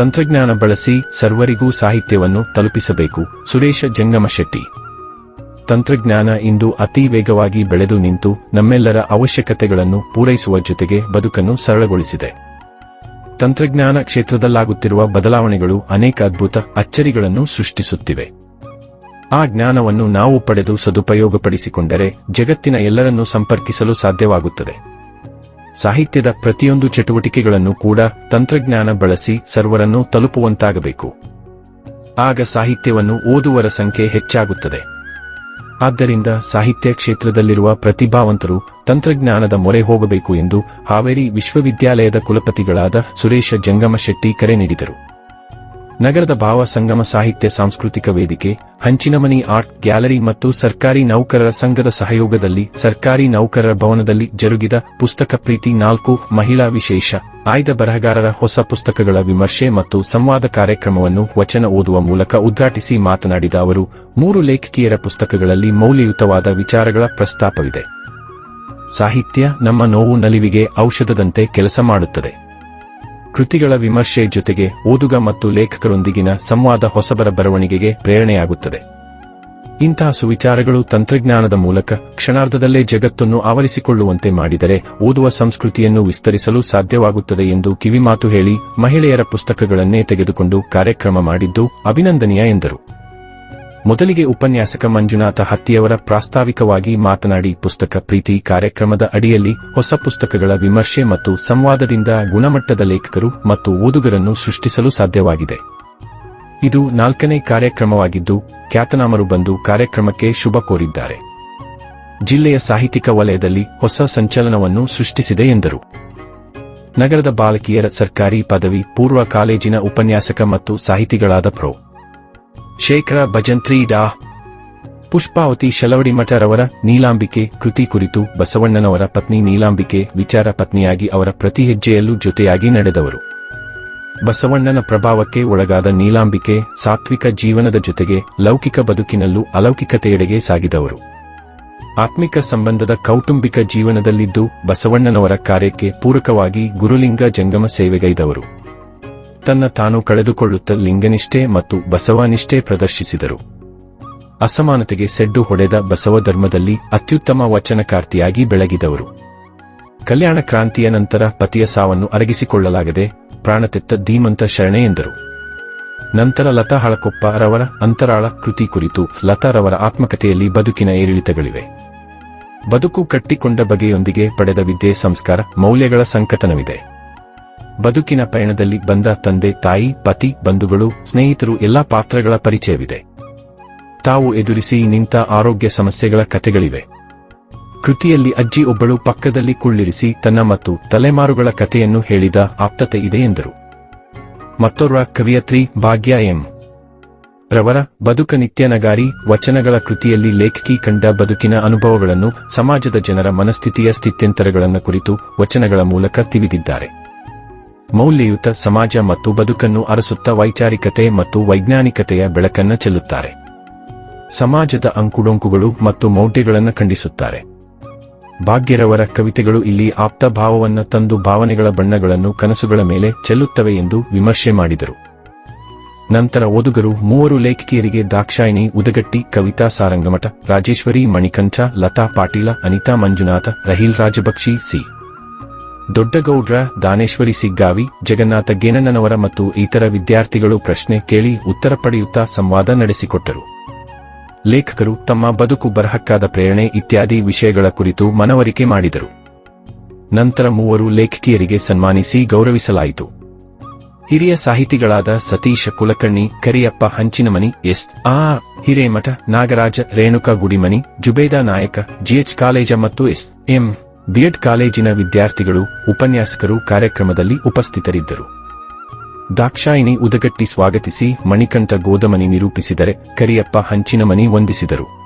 ತಂತ್ರಜ್ಞಾನ ಬಳಸಿ ಸರ್ವರಿಗೂ ಸಾಹಿತ್ಯವನ್ನು ತಲುಪಿಸಬೇಕು. ಸುರೇಶ ಜಂಗಮಶೆಟ್ಟಿ. ತಂತ್ರಜ್ಞಾನ ಇಂದು ಅತಿ ವೇಗವಾಗಿ ಬೆಳೆದು ನಿಂತು ನಮ್ಮೆಲ್ಲರ ಅವಶ್ಯಕತೆಗಳನ್ನು ಪೂರೈಸುವ ಜೊತೆಗೆ ಬದುಕನ್ನು ಸರಳಗೊಳಿಸಿದೆ. ತಂತ್ರಜ್ಞಾನ ಕ್ಷೇತ್ರದಲ್ಲಾಗುತ್ತಿರುವ ಬದಲಾವಣೆಗಳು ಅನೇಕ ಅದ್ಭುತ ಅಚ್ಚರಿಗಳನ್ನು ಸೃಷ್ಟಿಸುತ್ತಿವೆ. ಆ ಜ್ಞಾನವನ್ನು ನಾವು ಪಡೆದು ಸದುಪಯೋಗಪಡಿಸಿಕೊಂಡರೆ ಜಗತ್ತಿನ ಎಲ್ಲರನ್ನೂ ಸಂಪರ್ಕಿಸಲು ಸಾಧ್ಯವಾಗುತ್ತದೆ. ಸಾಹಿತ್ಯದ ಪ್ರತಿಯೊಂದು ಚಟುವಟಿಕೆಗಳನ್ನು ಕೂಡ ತಂತ್ರಜ್ಞಾನ ಬಳಸಿ ಸರ್ವರನ್ನು ತಲುಪುವಂತಾಗಬೇಕು. ಆಗ ಸಾಹಿತ್ಯವನ್ನು ಓದುವರ ಸಂಖ್ಯೆ ಹೆಚ್ಚಾಗುತ್ತದೆ. ಆದ್ದರಿಂದ ಸಾಹಿತ್ಯ ಕ್ಷೇತ್ರದಲ್ಲಿರುವ ಪ್ರತಿಭಾವಂತರು ತಂತ್ರಜ್ಞಾನದ ಮೊರೆ ಹೋಗಬೇಕು ಎಂದು ಹಾವೇರಿ ವಿಶ್ವವಿದ್ಯಾಲಯದ ಕುಲಪತಿಗಳಾದ ಸುರೇಶ ಜಂಗಮಶೆಟ್ಟಿ ಕರೆ ನೀಡಿದರು. ನಗರದ ಭಾವ ಸಂಗಮ ಸಾಹಿತ್ಯ ಸಾಂಸ್ಕೃತಿಕ ವೇದಿಕೆ, ಹಂಚಿನಮನಿ ಆರ್ಟ್ ಗ್ಯಾಲರಿ ಮತ್ತು ಸರ್ಕಾರಿ ನೌಕರರ ಸಂಘದ ಸಹಯೋಗದಲ್ಲಿ ಸರ್ಕಾರಿ ನೌಕರರ ಭವನದಲ್ಲಿ ಜರುಗಿದ ಪುಸ್ತಕ ಪ್ರೀತಿ ನಾಲ್ಕು ಮಹಿಳಾ ವಿಶೇಷ. ಆಯ್ದ ಬರಹಗಾರರ ಹೊಸ ಪುಸ್ತಕಗಳ ವಿಮರ್ಶೆ ಮತ್ತು ಸಂವಾದ ಕಾರ್ಯಕ್ರಮವನ್ನು ವಚನ ಓದುವ ಮೂಲಕ ಉದ್ಘಾಟಿಸಿ ಮಾತನಾಡಿದ ಅವರು, ಮೂರು ಲೇಖಕಿಯರ ಪುಸ್ತಕಗಳಲ್ಲಿ ಮೌಲ್ಯಯುತವಾದ ವಿಚಾರಗಳ ಪ್ರಸ್ತಾಪವಿದೆ. ಸಾಹಿತ್ಯ ನಮ್ಮ ನೋವು ನಲಿವಿಗೆ ಔಷಧದಂತೆ ಕೆಲಸ ಮಾಡುತ್ತದೆ. ಕೃತಿಗಳ ವಿಮರ್ಶೆ ಜೊತೆಗೆ ಓದುಗ ಮತ್ತು ಲೇಖಕರೊಂದಿಗಿನ ಸಂವಾದ ಹೊಸಬರ ಬರವಣಿಗೆಗೆ ಪ್ರೇರಣೆಯಾಗುತ್ತದೆ. ಇಂತಹ ಸುವಿಚಾರಗಳು ತಂತ್ರಜ್ಞಾನದ ಮೂಲಕ ಕ್ಷಣಾರ್ಧದಲ್ಲೇ ಜಗತ್ತನ್ನು ಆವರಿಸಿಕೊಳ್ಳುವಂತೆ ಮಾಡಿದರೆ ಓದುವ ಸಂಸ್ಕೃತಿಯನ್ನು ವಿಸ್ತರಿಸಲು ಸಾಧ್ಯವಾಗುತ್ತದೆ ಎಂದು ಕಿವಿಮಾತು ಹೇಳಿ ಮಹಿಳೆಯರ ಪುಸ್ತಕಗಳನ್ನೇ ತೆಗೆದುಕೊಂಡು ಕಾರ್ಯಕ್ರಮ ಮಾಡಿದ್ದು ಅಭಿನಂದನೀಯ ಎಂದರು. ಮೊದಲಿಗೆ ಉಪನ್ಯಾಸಕ ಮಂಜುನಾಥ ಹತ್ತಿಯವರ ಪ್ರಾಸ್ತಾವಿಕವಾಗಿ ಮಾತನಾಡಿ ಪುಸ್ತಕ ಪ್ರೀತಿ ಕಾರ್ಯಕ್ರಮದ ಅಡಿಯಲ್ಲಿ ಹೊಸ ಪುಸ್ತಕಗಳ ವಿಮರ್ಶೆ ಮತ್ತು ಸಂವಾದದಿಂದ ಗುಣಮಟ್ಟದ ಲೇಖಕರು ಮತ್ತು ಓದುಗರನ್ನು ಸೃಷ್ಟಿಸಲು ಸಾಧ್ಯವಾಗಿದೆ. ಇದು ನಾಲ್ಕನೇ ಕಾರ್ಯಕ್ರಮವಾಗಿದ್ದು, ಖ್ಯಾತನಾಮರು ಬಂದು ಕಾರ್ಯಕ್ರಮಕ್ಕೆ ಶುಭ ಕೋರಿದ್ದಾರೆ. ಜಿಲ್ಲೆಯ ಸಾಹಿತ್ಯಿಕ ವಲಯದಲ್ಲಿ ಹೊಸ ಸಂಚಲನವನ್ನು ಸೃಷ್ಟಿಸಿದೆ ಎಂದರು. ನಗರದ ಬಾಲಕಿಯರ ಸರ್ಕಾರಿ ಪದವಿ, ಪೂರ್ವ ಕಾಲೇಜಿನ ಉಪನ್ಯಾಸಕ ಮತ್ತು ಸಾಹಿತಿಗಳಾದ ಪ್ರೊ. ಶೇಖರ ಭಜಂತ್ರಿ ಡಾ. ಪುಷ್ಪಾವತಿ ಶಲವಡಿಮಠರವರ ನೀಲಾಂಬಿಕೆ ಕೃತಿ ಕುರಿತು ಬಸವಣ್ಣನವರ ಪತ್ನಿ ನೀಲಾಂಬಿಕೆ ವಿಚಾರ ಪತ್ನಿಯಾಗಿ ಅವರ ಪ್ರತಿ ಹೆಜ್ಜೆಯಲ್ಲೂ ಜೊತೆಯಾಗಿ ನಡೆದವರು. ಬಸವಣ್ಣನ ಪ್ರಭಾವಕ್ಕೆ ಒಳಗಾದ ನೀಲಾಂಬಿಕೆ ಸಾತ್ವಿಕ ಜೀವನದ ಜೊತೆಗೆ ಲೌಕಿಕ ಬದುಕಿನಲ್ಲೂ ಅಲೌಕಿಕತೆಯೆಡೆಗೆ ಸಾಗಿದವರು. ಆತ್ಮಿಕ ಸಂಬಂಧದ ಕೌಟುಂಬಿಕ ಜೀವನದಲ್ಲಿದ್ದು ಬಸವಣ್ಣನವರ ಕಾರ್ಯಕ್ಕೆ ಪೂರಕವಾಗಿ ಗುರುಲಿಂಗ ಜಂಗಮ ಸೇವೆಗೈದವರು. ತನ್ನ ತಾನು ಕಳೆದುಕೊಳ್ಳುತ್ತ ಲಿಂಗನಿಷ್ಠೆ ಮತ್ತು ಬಸವನಿಷ್ಠೆ ಪ್ರದರ್ಶಿಸಿದರು. ಅಸಮಾನತೆಗೆ ಸೆಡ್ಡು ಹೊಡೆದ ಬಸವ ಧರ್ಮದಲ್ಲಿ ಅತ್ಯುತ್ತಮ ವಚನಕಾರ್ತಿಯಾಗಿ ಬೆಳಗಿದವರು. ಕಲ್ಯಾಣ ಕ್ರಾಂತಿಯ ನಂತರ ಪತಿಯ ಸಾವನ್ನು ಅರಗಿಸಿಕೊಳ್ಳಲಾಗದೆ ಪ್ರಾಣತೆತ್ತ ಧೀಮಂತ ಶರಣೆ ಎಂದರು. ನಂತರ ಲತಾ ಹಳಕೊಪ್ಪ ರವರ ಅಂತರಾಳ ಕೃತಿ ಕುರಿತು ಲತಾರವರ ಆತ್ಮಕಥೆಯಲ್ಲಿ ಬದುಕಿನ ಏರಿಳಿತಗಳಿವೆ. ಬದುಕು ಕಟ್ಟಿಕೊಂಡ ಬಗೆಯೊಂದಿಗೆ ಪಡೆದ ವಿದ್ಯೆ ಸಂಸ್ಕಾರ ಮೌಲ್ಯಗಳ ಸಂಕತನವಿದೆ ಬದುಕಿನ ಪಯಣದಲ್ಲಿ ಬಂದ ತಂದೆ, ತಾಯಿ, ಪತಿ, ಬಂಧುಗಳು, ಸ್ನೇಹಿತರು ಎಲ್ಲಾ ಪಾತ್ರಗಳ ಪರಿಚಯವಿದೆ. ತಾವು ಎದುರಿಸಿ ನಿಂತ ಆರೋಗ್ಯ ಸಮಸ್ಯೆಗಳ ಕಥೆಗಳಿವೆ. ಕೃತಿಯಲ್ಲಿ ಅಜ್ಜಿ ಒಬ್ಬಳು ಪಕ್ಕದಲ್ಲಿ ಕುಳ್ಳಿರಿಸಿ ತನ್ನ ಮತ್ತು ತಲೆಮಾರುಗಳ ಕಥೆಯನ್ನು ಹೇಳಿದ ಆಪ್ತತೆ ಇದೆ ಎಂದರು. ಮತ್ತೋರ್ವ ಕವಿಯತ್ರಿ ಭಾಗ್ಯ ಎಂ. ರವರ ಬದುಕ ನಿತ್ಯನಗಾರಿ ವಚನಗಳ ಕೃತಿಯಲ್ಲಿ ಲೇಖಕಿ ಕಂಡ ಬದುಕಿನ ಅನುಭವಗಳನ್ನು ಸಮಾಜದ ಜನರ ಮನಸ್ಥಿತಿಯ ಸ್ಥಿತ್ಯಂತರಗಳನ್ನು ಕುರಿತು ವಚನಗಳ ಮೂಲಕ ತಿವಿದಿದ್ದಾರೆ ಮೌಲ್ಯಯುತ ಸಮಾಜ ಮತ್ತು ಬದುಕನ್ನು ಅರಸುತ್ತ ವೈಚಾರಿಕತೆ ಮತ್ತು ವೈಜ್ಞಾನಿಕತೆಯ ಬೆಳಕನ್ನು ಚೆಲ್ಲುತ್ತಾರೆ. ಸಮಾಜದ ಅಂಕುಡೊಂಕುಗಳು ಮತ್ತು ಮೌಢ್ಯಗಳನ್ನು ಖಂಡಿಸುತ್ತಾರೆ. ಭಾಗ್ಯರವರ ಕವಿತೆಗಳು ಇಲ್ಲಿ ಆಪ್ತ ಭಾವವನ್ನು ತಂದು ಭಾವನೆಗಳ ಬಣ್ಣಗಳನ್ನು ಕನಸುಗಳ ಮೇಲೆ ಚೆಲ್ಲುತ್ತವೆ ಎಂದು ವಿಮರ್ಶೆ ಮಾಡಿದರು. ನಂತರ ಓದುಗರು ಮೂವರು ಲೇಖಕಿಯರಿಗೆ ದಾಕ್ಷಾಯಿಣಿ, ಉದಗಟ್ಟಿ, ಕವಿತಾ ಸಾರಂಗಮಠ, ರಾಜೇಶ್ವರಿ ಮಣಿಕಂಠ, ಲತಾ ಪಾಟೀಲ, ಅನಿತಾ ಮಂಜುನಾಥ, ರಹೀಲ್ ರಾಜಭಕ್ಷಿ ಸಿ. ದೊಡ್ಡಗೌಡ್ರ, ದಾನೇಶ್ವರಿ ಸಿಗ್ಗಾವಿ, ಜಗನ್ನಾಥ ಗೇನಣ್ಣನವರ ಮತ್ತು ಇತರ ವಿದ್ಯಾರ್ಥಿಗಳು ಪ್ರಶ್ನೆ ಕೇಳಿ ಉತ್ತರ ಪಡೆಯುತ್ತಾ ಸಂವಾದ ನಡೆಸಿಕೊಟ್ಟರು. ಲೇಖಕರು ತಮ್ಮ ಬದುಕು ಬರಹಕ್ಕಾದ ಪ್ರೇರಣೆ ಇತ್ಯಾದಿ ವಿಷಯಗಳ ಕುರಿತು ಮನವರಿಕೆ ಮಾಡಿದರು. ನಂತರ ಮೂವರು ಲೇಖಕಿಯರಿಗೆ ಸನ್ಮಾನಿಸಿ ಗೌರವಿಸಲಾಯಿತು. ಹಿರಿಯ ಸಾಹಿತಿಗಳಾದ Satish Kulkarni, Kariyappa Hanchinamani, S. A. Hiremath, Nagaraj Renuka Gudimani Jubeda Nayak GH college ಮತ್ತು ಎಸ್. ಎಂ. ಬಿಎಡ್ ಕಾಲೇಜಿನ ವಿದ್ಯಾರ್ಥಿಗಳು, ಉಪನ್ಯಾಸಕರು ಕಾರ್ಯಕ್ರಮದಲ್ಲಿ ಉಪಸ್ಥಿತರಿದ್ದರು. ದಾಕ್ಷಾಯಿಣಿ ಉದಗಟ್ಟಿ ಸ್ವಾಗತಿಸಿ ಮಣಿಕಂಠ ಗೋದಮನಿ ನಿರೂಪಿಸಿದರೆ ಕರಿಯಪ್ಪ ಹಂಚಿನಮನಿ ವಂದಿಸಿದರು.